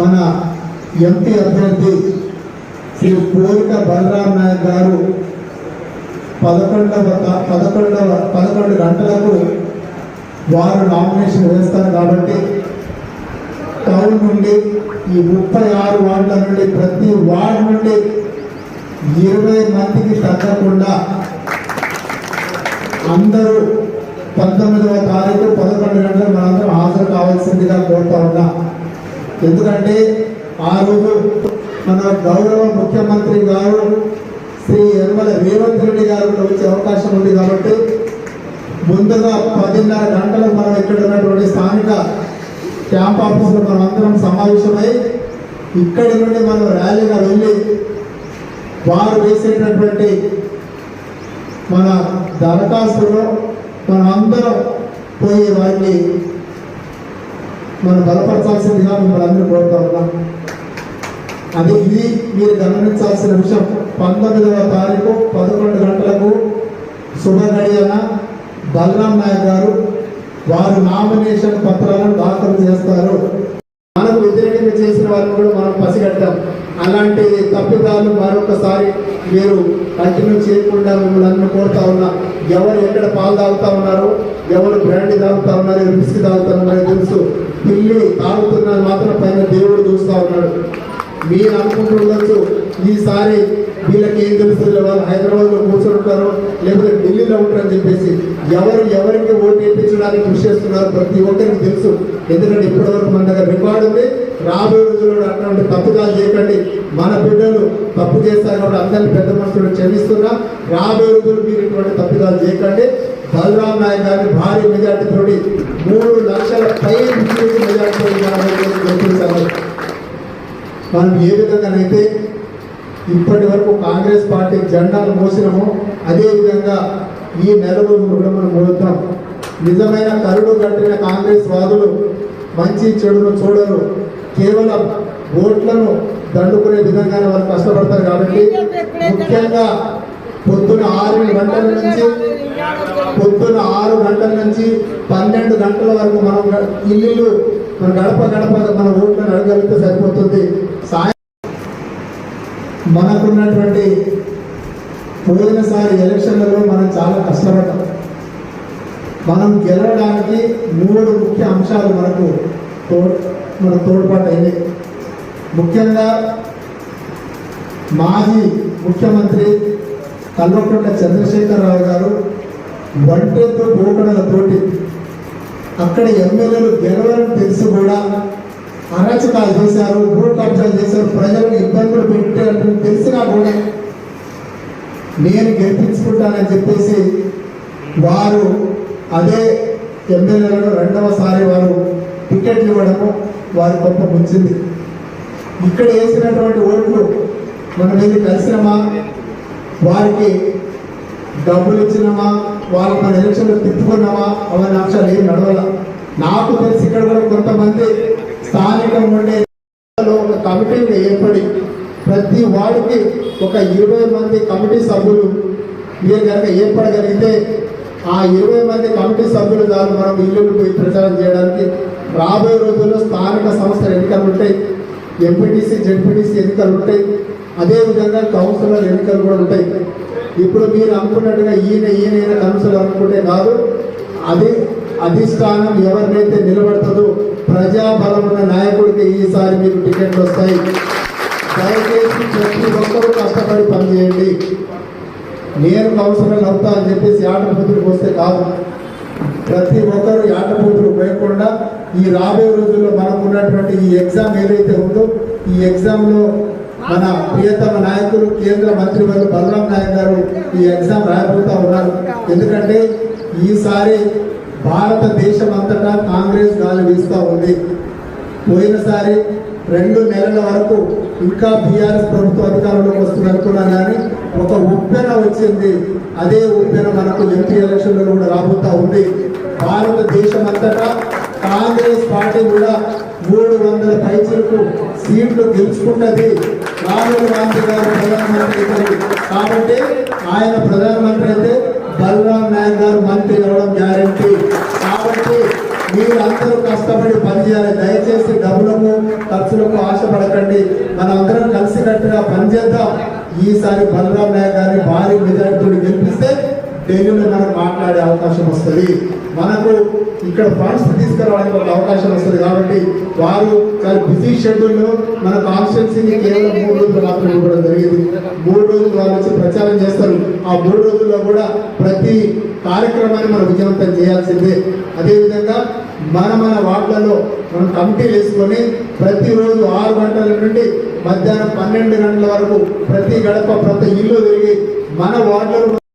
మన ఎంపీ అభ్యర్థి శ్రీ కోరిక బలరాం నాయక్ గారు పదకొండవ పదకొండవ పదకొండు గంటలకు వారు నామినేషన్ వేస్తారు కాబట్టి టౌన్ నుండి ఈ ముప్పై ఆరు వార్డుల నుండి ప్రతి వార్డు నుండి ఇరవై మందికి తగ్గకుండా అందరూ పంతొమ్మిదవ తారీఖు పదకొండు గంటలకు మనందరం హాజరు కావాల్సిందిగా కోరుతా ఉన్నా. ఎందుకంటే ఆ రోజు మన గౌరవ ముఖ్యమంత్రి గారు శ్రీ యనమల రేవంత్ రెడ్డి గారు వచ్చే అవకాశం ఉంది కాబట్టి ముందుగా పదిన్నర గంటలకు మనం ఇక్కడ ఉన్నటువంటి స్థానిక క్యాంప్ ఆఫీసులో మనం అందరం సమావేశమై ఇక్కడి నుండి మనం ర్యాలీగా వెళ్ళి వారు వేసేటటువంటి మన దరఖాస్తులో మనం అందరం పోయి వారిని మనం బలపరచాల్సిందిగా మిమ్మల్ని అందరూ కోరుతా ఉన్నాం. అది ఇది మీరు గమనించాల్సిన విషయం. పంతొమ్మిదవ తారీఖు పదకొండు గంటలకు శుభగడియన బలరాం నాయక్ గారు వారు నామినేషన్ పత్రాలను దాఖలు చేస్తారు. మనకు వ్యతిరేకంగా చేసిన వారిని కూడా మనం పసిగట్టాం అలాంటి తప్పిదాలు మరొకసారి మీరు కంటిన్యూ చేయకుండా మిమ్మల్ని అందరూ కోరుతా ఉన్నా ఎవరు ఎక్కడ పాలు తాగుతా ఉన్నారు ఎవరు బ్రాండ్ తాగుతా ఉన్నారు రిస్క్ తాగుతా ఉన్నారో తెలుసు. పిల్లి తాగుతున్నది మాత్రం పైన దేవుడు చూస్తా ఉన్నాడు. మీరు అనుకుంటుండొచ్చు ఈసారి వీళ్ళకి ఏం తెలుస్తుంది వాళ్ళు హైదరాబాద్లో కూర్చుంటారు లేకపోతే ఢిల్లీలో ఉంటారని చెప్పేసి ఎవరు ఎవరికి ఓటు వేయించడానికి కృషి చేస్తున్నారు ప్రతి ఒక్కరికి తెలుసు. ఎందుకంటే ఇప్పటివరకు మన దగ్గర రికార్డు ఉంది. రాబోయే రోజుల్లో అటువంటి తప్పుదాలు చేయకండి. మన బిడ్డలు తప్పు చేస్తారు కాబట్టి అందరినీ పెద్ద మనుషులు క్షమిస్తున్నా. రాబోయే రోజులు మీరు ఇటువంటి తప్పుదాలు చేయకండి. బలరాం నాయక్ గారిని భారీ మెజార్టీతో మూడు లక్షల పై మెజార్టీతో గెలిపించాలి. మనం ఏ విధంగానైతే ఇప్పటి వరకు కాంగ్రెస్ పార్టీ జెండాలు మోసినము. అదేవిధంగా ఈ నెల రోజులు కూడా మనం మోద్దాం. నిజమైన కరుడు కట్టిన కాంగ్రెస్ వాదులు మంచి చెడును చూడరు. కేవలం ఓట్లను దండుకునే విధంగానే వాళ్ళు కష్టపడతారు కాబట్టి ముఖ్యంగా పొద్దున ఆరు గంటల నుంచి పొద్దున ఆరు గంటల నుంచి పన్నెండు గంటల వరకు మనం ఇల్లు మన గడప గడప మన ఓట్లను అడగలిగితే సరిపోతుంది. మనకున్నటువంటి పోయినసారి ఎలక్షన్లలో మనం చాలా కష్టపడ్డాం. మనం గెలవడానికి మూడు ముఖ్య అంశాలు మనకు తోడ్ మన తోడ్పాటు అయినాయి. ముఖ్యంగా మాజీ ముఖ్యమంత్రి కల్వకుంట్ల చంద్రశేఖరరావు గారు ఒంటెత్తు పోకడలతోటి అక్కడ ఎమ్మెల్యేలు గెలవరని తెలిసి కూడా అరాచకాలు చేశారు భూ కబ్జాలు చేశారు ప్రజలను ఇబ్బందులు పెట్టారు తెలిసినా కూడా నేను గెలిపించుకుంటానని చెప్పేసి వారు అదే ఎమ్మెల్యేలను రెండవసారి వారు టికెట్లు ఇవ్వడము వారి గొప్ప ముంచింది ఇక్కడ వేసినటువంటి ఓట్లు మన మీద కలిసినమా? వారికి డబ్బులు ఇచ్చినమా? వాళ్ళు మన ఎలక్షన్లో తిప్పుకున్నామా? అవన్నీ అంశాలు ఏం నడవాల. నాకు తెలిసి ఇక్కడ కూడా కొంతమంది స్థానికం ఉండే ఒక కమిటీని ఏర్పడి ప్రతి వార్డుకి ఒక ఇరవై మంది కమిటీ సభ్యులు మీరు కనుక ఏర్పడగలిగితే ఆ ఇరవై మంది కమిటీ సభ్యులు దాన్ని మనం ఇల్లు పోయి ప్రచారం చేయడానికి రాబోయే రోజుల్లో స్థానిక సంస్థల ఎన్నికలు ఉంటాయి. ఎంపీటీసీ జెడ్పీటీసీ ఎన్నికలు ఉంటాయి. అదేవిధంగా కౌన్సిలర్ ఎన్నికలు కూడా ఉంటాయి. ఇప్పుడు మీరు అనుకున్నట్టుగా ఈయన ఈయన ఈయన కౌన్సిలర్ అనుకుంటే కాదు అది అధిష్టానం ఎవరినైతే నిలబడుతుందో ప్రజాబలం ఉన్న నాయకుడికి ఈసారి మీకు టికెట్లు వస్తాయి. దయచేసి ప్రతి ఒక్కరూ కష్టపడి పనిచేయండి. నేను కౌన్సిలర్ అవుతా అని చెప్పేసి ఆటపోతులకు వస్తే కాదు. ప్రతి ఒక్కరు ఆటపోతులు పోయకుండా ఈ రాబోయే రోజుల్లో మనకు ఉన్నటువంటి ఈ ఎగ్జామ్ ఏదైతే ఉందో ఈ ఎగ్జామ్లో మన ప్రియతమ నాయకులు కేంద్ర మంత్రి వర్గ బలరాం నాయక్ గారు ఈ ఎగ్జామ్ రాయబోతా ఉన్నారు. ఎందుకంటే ఈసారి భారతదేశం అంతటా కాంగ్రెస్ గాలి వీస్తూ ఉంది. పోయినసారి రెండు నెలల వరకు ఇంకా బీఆర్ఎస్ ప్రభుత్వ అధికారంలోకి వస్తుంది అనుకున్నాను కానీ ఒక ఉప్పెన వచ్చింది. అదే ఉప్పెన మనకు ఎంపీ ఎలక్షన్లో కూడా రాబోతా ఉంది. భారతదేశం అంతటా కాంగ్రెస్ పార్టీ కూడా మూడు వందల పైచలకు సీట్లు గెలుచుకున్నది. రాహుల్ గాంధీ గారు ప్రధానమంత్రి కాబట్టి ఆయన ప్రధానమంత్రి అయితే బలరాం నాయక్ గారు మంత్రి అవ్వడం గ్యారంటీ. ఈసారి బలరాం నాయక్ గారిని భారీ మెజార్టీతో గెలిపిస్తే ఢిల్లీలో మనం మాట్లాడే అవకాశం వస్తుంది. మనకు ఇక్కడ ఫండ్స్ తీసుకురావడానికి ఒక అవకాశం వస్తుంది కాబట్టి వారు చాలా బిజీ షెడ్యూల్లో మన కాన్స్టిట్యున్సీని కేవలం మూడు రోజులు మాత్రమే ఇవ్వడం జరిగింది. మూడు రోజులు వాళ్ళు వచ్చి ప్రచారం చేస్తారు. ఆ మూడు రోజుల్లో కూడా ప్రతి కార్యక్రమాన్ని మనం విజయవంతం చేయాల్సిందే. అదేవిధంగా మన మన వార్డులలో మనం కమిటీలు వేసుకొని ప్రతిరోజు ఆరు గంటల నుండి మధ్యాహ్నం పన్నెండు గంటల వరకు ప్రతి గడప ప్రతి ఇల్లు తిరిగి మన వార్డులో